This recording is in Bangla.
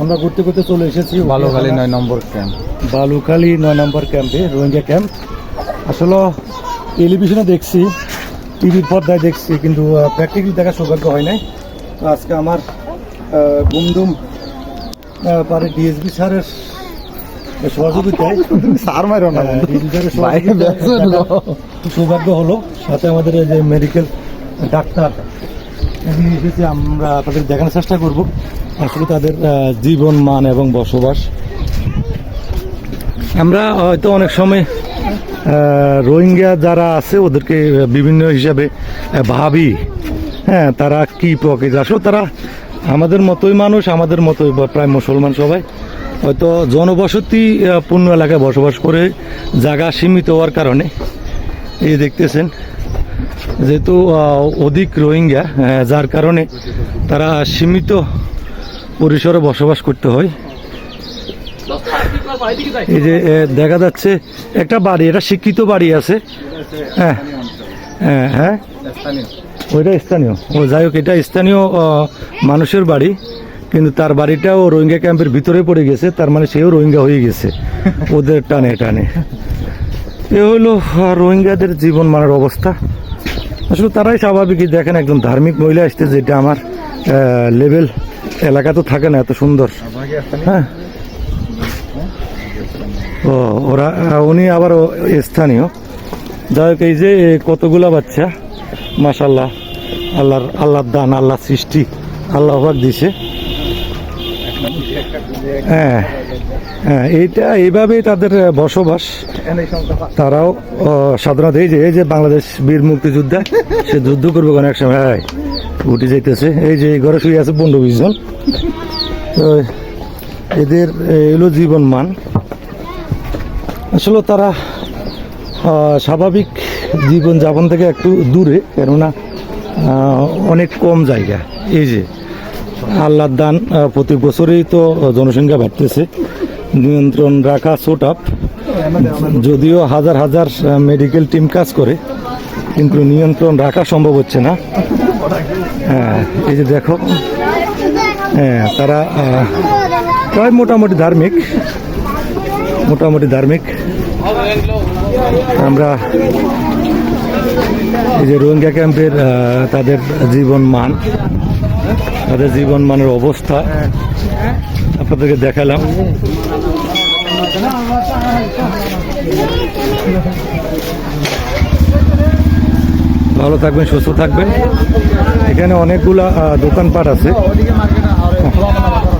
আমরা ঘুরতে ঘুরতে চলে এসেছি বালুখালী নয় নম্বর ক্যাম্প। বালুখালী নয় নম্বর ক্যাম্পে রোহিঙ্গা ক্যাম্প। আসলে টেলিভিশনে দেখছি টিভির পর্দায় দেখছি কিন্তু প্র্যাকটিক্যালি দেখার সৌভাগ্য হয় নাই। তো আজকে আমার গুমদুম পারে ডিএসবি স্যারের সহযোগিতায় মারো না হ্যাঁ, হলো। সৌভাগ্য হলো। সাথে আমাদের এই যে মেডিকেল ডাক্তার এসেছে, আমরা তাদের দেখানোর চেষ্টা করব। আসলে তাদের জীবন, মান এবং বসবাস। আমরা হয়তো অনেক সময় রোহিঙ্গা যারা আছে, ওদেরকে বিভিন্ন হিসাবে ভাবি হ্যাঁ তারা কি প্রকৃতি? আসলে তারা আমাদের মতোই মানুষ, আমাদের মতোই প্রায় মুসলমান সবাই। হয়তো জনবসতি পূর্ণ এলাকায় বসবাস করে জায়গা সীমিত হওয়ার কারণে, এই দেখতেছেন। যেহেতু অধিক রোহিঙ্গা যার কারণে তারা সীমিত পরিসরে বসবাস করতে হয়। এই যে দেখা যাচ্ছে একটা বাড়ি, এটা শিক্ষিত বাড়ি আছে। হ্যাঁ হ্যাঁ হ্যাঁ। ওইটা স্থানীয়। ও, যাই হোক, এটা স্থানীয় মানুষের বাড়ি, কিন্তু তার বাড়িটাও রোহিঙ্গা ক্যাম্পের ভিতরে পড়ে গেছে, তার মানে সেও রোহিঙ্গা হয়ে গেছে, ওদের টানে টানে। এ হলো রোহিঙ্গাদের জীবন মানের অবস্থা। আসলে তারাই স্বাভাবিক। দেখেন একজন ধার্মিক মহিলা আসতে যেটা আমার লেভেল, এলাকা তো থাকে না, এত সুন্দর। হ্যাঁ? ও, ওরা উনি আবার স্থানীয়। যাই হোক, এই যে কতগুলো বাচ্চা মাসাল্লাহ আল্লাহর আল্লাহর দান আল্লাহ সৃষ্টি, আল্লাহ দিছে। হ্যাঁ হ্যাঁ এইটা এইভাবেই তাদের বসবাস। তারাও সাধারণত এই যে এই যে বাংলাদেশ বীর মুক্তিযোদ্ধা, সে যুদ্ধ করবে কোনো এক সময়। হ্যাঁ উঠে যাইতেছে। এই যে ঘরে শুয়ে আছে পনেরো বিশ জন। তো, এদের এলো জীবন মান আসলে তারা স্বাভাবিক জীবন যাপন থেকে একটু দূরে, কেননা অনেক কম জায়গা। এই যে আল্লাহর দান প্রতি বছরেই তো জনসংখ্যা বাড়তেছে। নিয়ন্ত্রণ রাখা ছোট আপ যদিও হাজার হাজার মেডিকেল টিম কাজ করে, কিন্তু নিয়ন্ত্রণ রাখা সম্ভব হচ্ছে না। হ্যাঁ এই যে দেখো। হ্যাঁ তারা প্রায় মোটামুটি ধার্মিক। মোটামুটি ধার্মিক। আমরা এই যে রোহিঙ্গা ক্যাম্পের তাদের জীবন মান। তাদের জীবন মানের অবস্থা আপনাদেরকে দেখালাম। ভালো থাকবেন সুস্থ থাকবেন। এখানে অনেকগুলা দোকানপাট আছে।